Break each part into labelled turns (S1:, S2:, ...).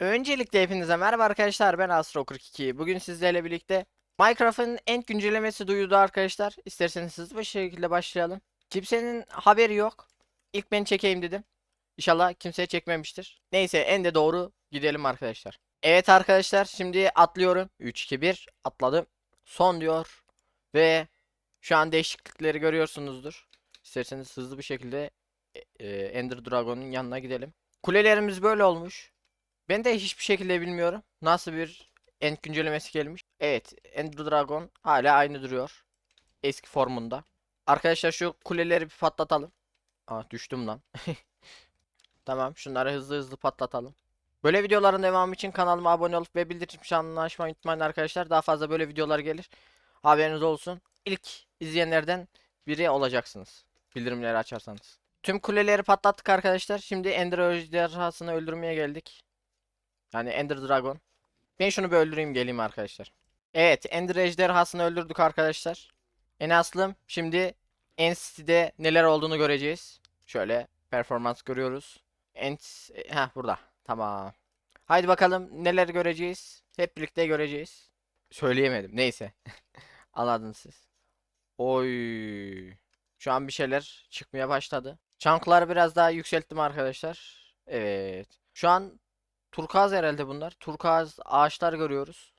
S1: Öncelikle hepinize merhaba arkadaşlar ben Astro42. Bugün sizlerle birlikte Minecraft'ın en güncellemesi duyuldu arkadaşlar. İsterseniz hızlı bir şekilde başlayalım. Kimsenin haberi yok. İlk ben çekeyim dedim. İnşallah kimse çekmemiştir. Neyse en de doğru gidelim arkadaşlar. Evet arkadaşlar şimdi atlıyorum. 3 2 1 atladım. Son diyor. Ve şu an değişiklikleri görüyorsunuzdur. İsterseniz hızlı bir şekilde e, e, Ender Dragon'un yanına gidelim. Kulelerimiz böyle olmuş. Ben de hiçbir şekilde bilmiyorum. Nasıl bir end güncellemesi gelmiş. Evet, Ender Dragon hala aynı duruyor. Eski formunda. Arkadaşlar şu kuleleri bir patlatalım. Aa düştüm lan. Tamam, şunları hızlı hızlı patlatalım. Böyle videoların devamı için kanalıma abone olup ve bildirim çanını açmayı unutmayın arkadaşlar. Daha fazla böyle videolar gelir. Haberiniz olsun. İlk izleyenlerden biri olacaksınız. Bildirimleri açarsanız. Tüm kuleleri patlattık arkadaşlar. Şimdi Ender ejderhasını öldürmeye geldik. Yani Ender Dragon. Ben şunu bir öldüreyim geleyim arkadaşlar. Evet Ender ejderhasını öldürdük arkadaşlar. En aslım şimdi Entity'de neler olduğunu göreceğiz. Şöyle performans görüyoruz. Ent ha burada. Tamam. Haydi bakalım neler göreceğiz. Hep birlikte göreceğiz. Söyleyemedim. Neyse. Anladınız siz. Oy. Şu an bir şeyler çıkmaya başladı. Çankları biraz daha yükselttim arkadaşlar. Evet. Şu an turkuaz herhalde bunlar. Turkuaz ağaçlar görüyoruz.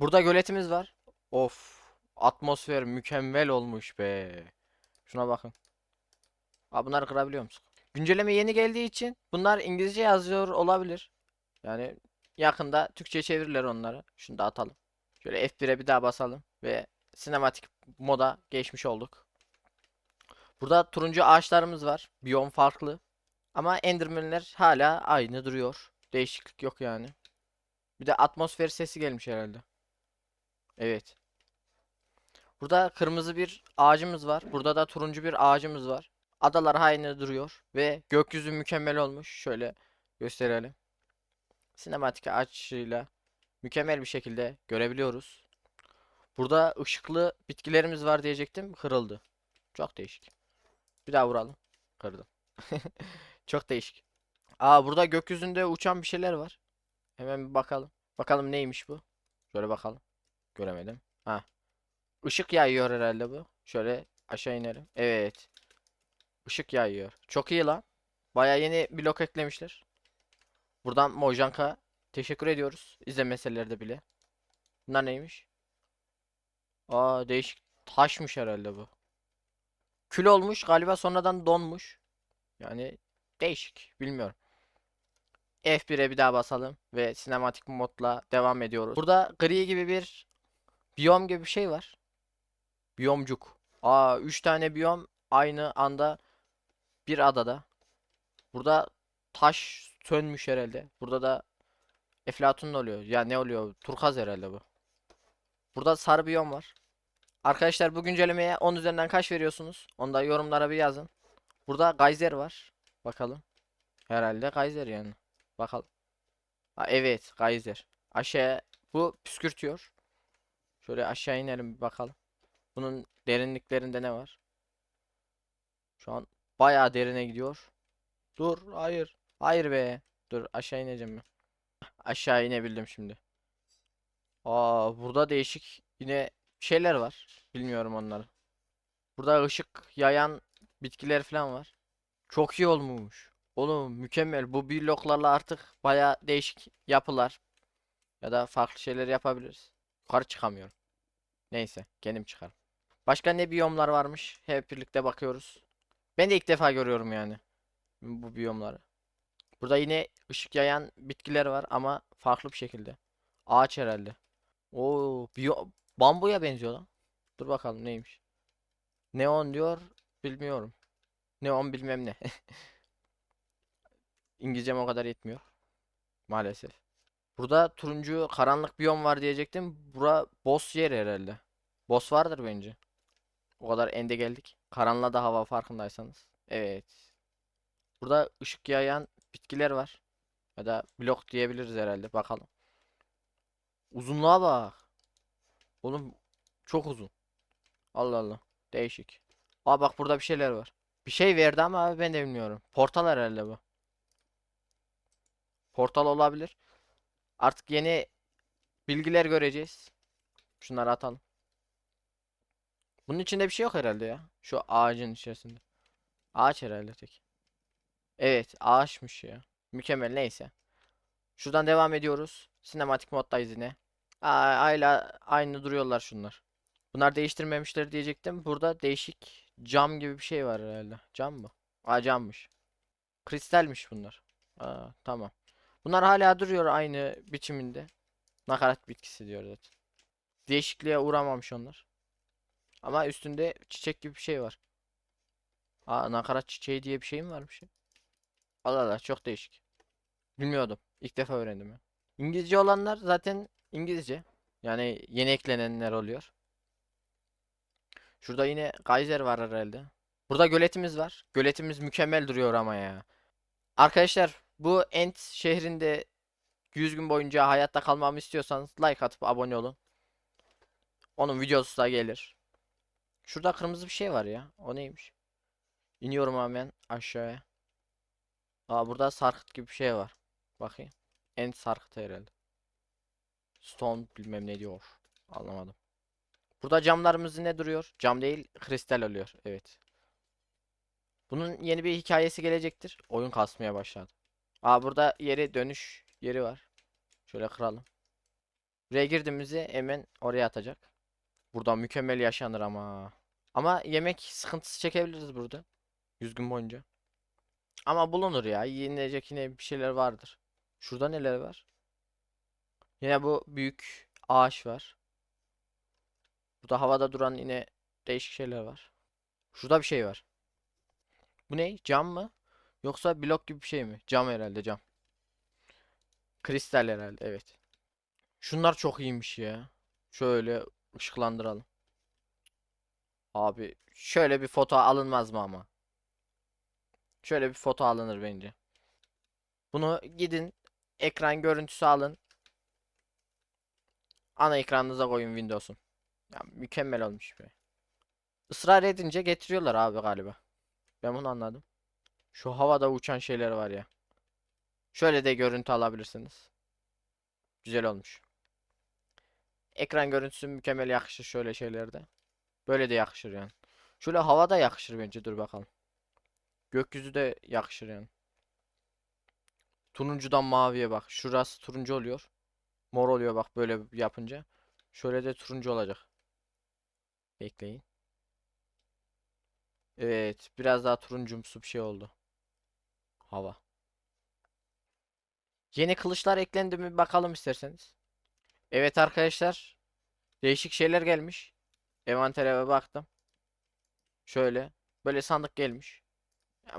S1: Burada göletimiz var. Of. Atmosfer mükemmel olmuş be. Şuna bakın. Aa, bunları kırabiliyor musun? Güncelleme yeni geldiği için bunlar İngilizce yazıyor olabilir. Yani yakında Türkçe çevirirler onları. Şunu da atalım. Şöyle F1'e bir daha basalım ve sinematik moda geçmiş olduk. Burada turuncu ağaçlarımız var. Biyom farklı. Ama Enderman'ler hala aynı duruyor. Değişiklik yok yani. Bir de atmosfer sesi gelmiş herhalde. Evet. Burada kırmızı bir ağacımız var. Burada da turuncu bir ağacımız var. Adalar aynı duruyor. Ve gökyüzü mükemmel olmuş. Şöyle gösterelim. Sinematik açıyla mükemmel bir şekilde görebiliyoruz. Burada ışıklı bitkilerimiz var diyecektim. Kırıldı. Çok değişik. Bir daha vuralım. Kırdım. Çok değişik. Aa burada gökyüzünde uçan bir şeyler var. Hemen bir bakalım. Bakalım neymiş bu? Şöyle bakalım. Göremedim. Ha. Işık yayıyor herhalde bu. Şöyle aşağı inelim. Evet. Işık yayıyor. Çok iyi lan. Baya yeni blok eklemişler. Buradan Mojanka teşekkür ediyoruz. İzlemeselerde bile. Bunlar neymiş? Aa değişik taşmış herhalde bu. Kül olmuş galiba sonradan donmuş. Yani değişik bilmiyorum. F1'e bir daha basalım ve sinematik modla devam ediyoruz. Burada gri gibi bir biyom gibi bir şey var. Biyomcuk. Aa 3 tane biyom aynı anda bir adada. Burada taş sönmüş herhalde. Burada da Eflatun oluyor. Ya ne oluyor? Turkaz herhalde bu. Burada sarı biyom var. Arkadaşlar bu güncellemeye 10 üzerinden kaç veriyorsunuz? Onu da yorumlara bir yazın. Burada Geyser var. Bakalım. Herhalde Geyser yani. Bakalım. Ha, evet Geyser. Aşağı bu püskürtüyor. Şöyle aşağı inelim bir bakalım. Bunun derinliklerinde ne var? Şu an bayağı derine gidiyor. Dur hayır. Hayır be. Dur aşağı ineceğim ben. Aşağı inebildim şimdi. Aa burada değişik yine şeyler var. Bilmiyorum onları. Burada ışık yayan bitkiler falan var. Çok iyi olmuş. Oğlum mükemmel. Bu bloklarla artık baya değişik yapılar ya da farklı şeyler yapabiliriz. Yukarı çıkamıyorum. Neyse, kendim çıkarım. Başka ne biyomlar varmış? Hep birlikte bakıyoruz. Ben de ilk defa görüyorum yani bu biyomları. Burada yine ışık yayan bitkiler var ama farklı bir şekilde. Ağaç herhalde. Oo, biyo bambuya benziyor lan. Dur bakalım neymiş. Neon diyor, bilmiyorum. Neon bilmem ne. İngilizcem o kadar yetmiyor. Maalesef. Burada turuncu karanlık biyom var diyecektim. Bura boss yer herhalde. Boss vardır bence. O kadar ende geldik. Karanlığa da hava farkındaysanız. Evet. Burada ışık yayan bitkiler var. Ya da blok diyebiliriz herhalde. Bakalım. Uzunluğa bak. Oğlum çok uzun. Allah Allah. Değişik. Aa bak burada bir şeyler var. Bir şey verdi ama abi ben de bilmiyorum. Portal herhalde bu. Portal olabilir. Artık yeni bilgiler göreceğiz. Şunları atalım. Bunun içinde bir şey yok herhalde ya. Şu ağacın içerisinde. Ağaç herhalde tek. Evet, ağaçmış ya. Mükemmel neyse. Şuradan devam ediyoruz. Sinematik moddayız yine. Aa, hala aynı duruyorlar şunlar. Bunlar değiştirmemişler diyecektim. Burada değişik cam gibi bir şey var herhalde. Cam mı? Aa cammış. Kristalmiş bunlar. Aa, tamam. Bunlar hala duruyor aynı biçiminde. Nakarat bitkisi diyor zaten. Değişikliğe uğramamış onlar. Ama üstünde çiçek gibi bir şey var. Aa nakarat çiçeği diye bir şey mi varmış ya? Allah Allah çok değişik. Bilmiyordum. İlk defa öğrendim. İngilizce olanlar zaten İngilizce. Yani yeni eklenenler oluyor. Şurada yine Geyser var herhalde. Burada göletimiz var. Göletimiz mükemmel duruyor ama ya. Arkadaşlar bu Ent şehrinde 100 gün boyunca hayatta kalmamı istiyorsanız like atıp abone olun. Onun videosu da gelir. Şurada kırmızı bir şey var ya. O neymiş? İniyorum hemen aşağıya. Aa burada sarkıt gibi bir şey var. Bakayım. End sarkıt herhalde. Stone bilmem ne diyor. Anlamadım. Burada camlarımız ne duruyor? Cam değil, kristal oluyor. Evet. Bunun yeni bir hikayesi gelecektir. Oyun kasmaya başladı. Aa burada yeri dönüş yeri var. Şöyle kıralım. Buraya girdiğimizde hemen oraya atacak. Burada mükemmel yaşanır ama. Ama yemek sıkıntısı çekebiliriz burada. 100 gün boyunca. Ama bulunur ya. Yenilecek yine bir şeyler vardır. Şurada neler var? Yine bu büyük ağaç var. Burada havada duran yine değişik şeyler var. Şurada bir şey var. Bu ne? Cam mı? Yoksa blok gibi bir şey mi? Cam herhalde cam. Kristal herhalde evet. Şunlar çok iyiymiş ya. Şöyle ışıklandıralım. Abi şöyle bir foto alınmaz mı ama? Şöyle bir foto alınır bence. Bunu gidin ekran görüntüsü alın. Ana ekranınıza koyun Windows'un. Ya mükemmel olmuş be. Israr edince getiriyorlar abi galiba. Ben bunu anladım. Şu havada uçan şeyler var ya. Şöyle de görüntü alabilirsiniz. Güzel olmuş. Ekran görüntüsü mükemmel yakışır şöyle şeylerde. Böyle de yakışır yani. Şöyle havada yakışır bence dur bakalım. Gökyüzü de yakışır yani. Turuncudan maviye bak. Şurası turuncu oluyor. Mor oluyor bak böyle yapınca. Şöyle de turuncu olacak. Bekleyin. Evet, biraz daha turuncumsu bir şey oldu. Hava. Yeni kılıçlar eklendi mi bakalım isterseniz. Evet arkadaşlar. Değişik şeyler gelmiş. Envantere baktım. Şöyle. Böyle sandık gelmiş.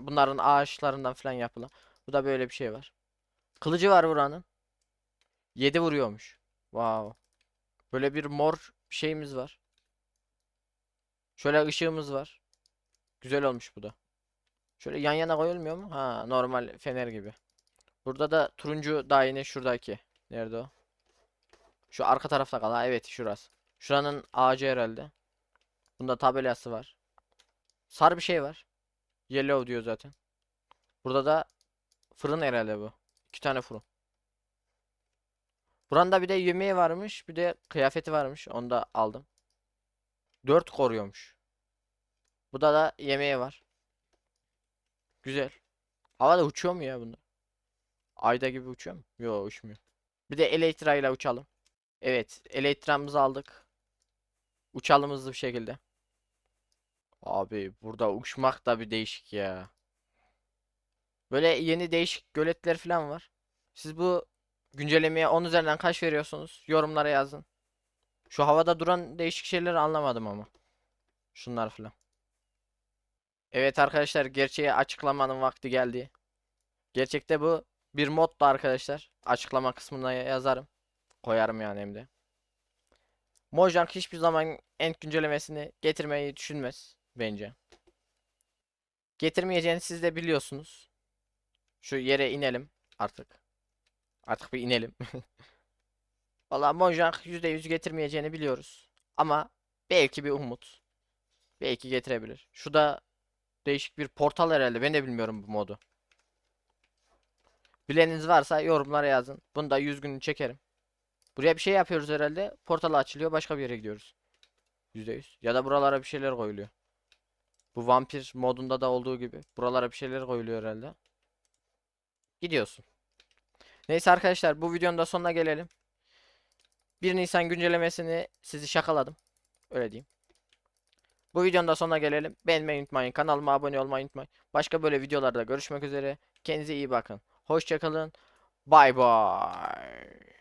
S1: Bunların ağaçlarından falan yapılan. Bu da böyle bir şey var. Kılıcı var buranın. 7 vuruyormuş. Wow. Böyle bir mor şeyimiz var. Şöyle ışığımız var. Güzel olmuş bu da. Şöyle yan yana koyulmuyor mu? Ha normal fener gibi. Burada da turuncu daha yine şuradaki. Nerede o? Şu arka tarafta kal. Ha evet şurası. Şuranın ağacı herhalde. Bunda tabelası var. Sarı bir şey var. Yellow diyor zaten. Burada da fırın herhalde bu. İki tane fırın. Buranda bir de yemeği varmış. Bir de kıyafeti varmış. Onu da aldım. 4 koruyormuş. Burada da yemeği var. Güzel. Havada uçuyor mu ya bunlar? Ayda gibi uçuyor mu? Yok uçmuyor. Bir de Elytra ile uçalım. Evet, Elytra'mızı aldık. Uçalım hızlı bir şekilde. Abi burada uçmak da bir değişik ya. Böyle yeni değişik göletler falan var. Siz bu güncellemeye 10 üzerinden kaç veriyorsunuz? Yorumlara yazın. Şu havada duran değişik şeyleri anlamadım ama. Şunlar falan. Evet arkadaşlar gerçeği açıklamanın vakti geldi. Gerçekte bu bir moddu arkadaşlar. Açıklama kısmına ya- yazarım. Koyarım yani hem de. Mojang hiçbir zaman end güncellemesini getirmeyi düşünmez bence. Getirmeyeceğini siz de biliyorsunuz. Şu yere inelim artık. Artık bir inelim. Valla Mojang %100 getirmeyeceğini biliyoruz. Ama belki bir umut. Belki getirebilir. Şu da değişik bir portal herhalde. Ben de bilmiyorum bu modu. Bileniniz varsa yorumlara yazın. Bunu da 100 günü çekerim. Buraya bir şey yapıyoruz herhalde. Portal açılıyor. Başka bir yere gidiyoruz. %100. Ya da buralara bir şeyler koyuluyor. Bu vampir modunda da olduğu gibi. Buralara bir şeyler koyuluyor herhalde. Gidiyorsun. Neyse arkadaşlar bu videonun da sonuna gelelim. 1 Nisan güncellemesini sizi şakaladım. Öyle diyeyim. Bu videonun da sonuna gelelim. Beğenmeyi unutmayın. Kanalıma abone olmayı unutmayın. Başka böyle videolarda görüşmek üzere. Kendinize iyi bakın. Hoşçakalın. Bay bay.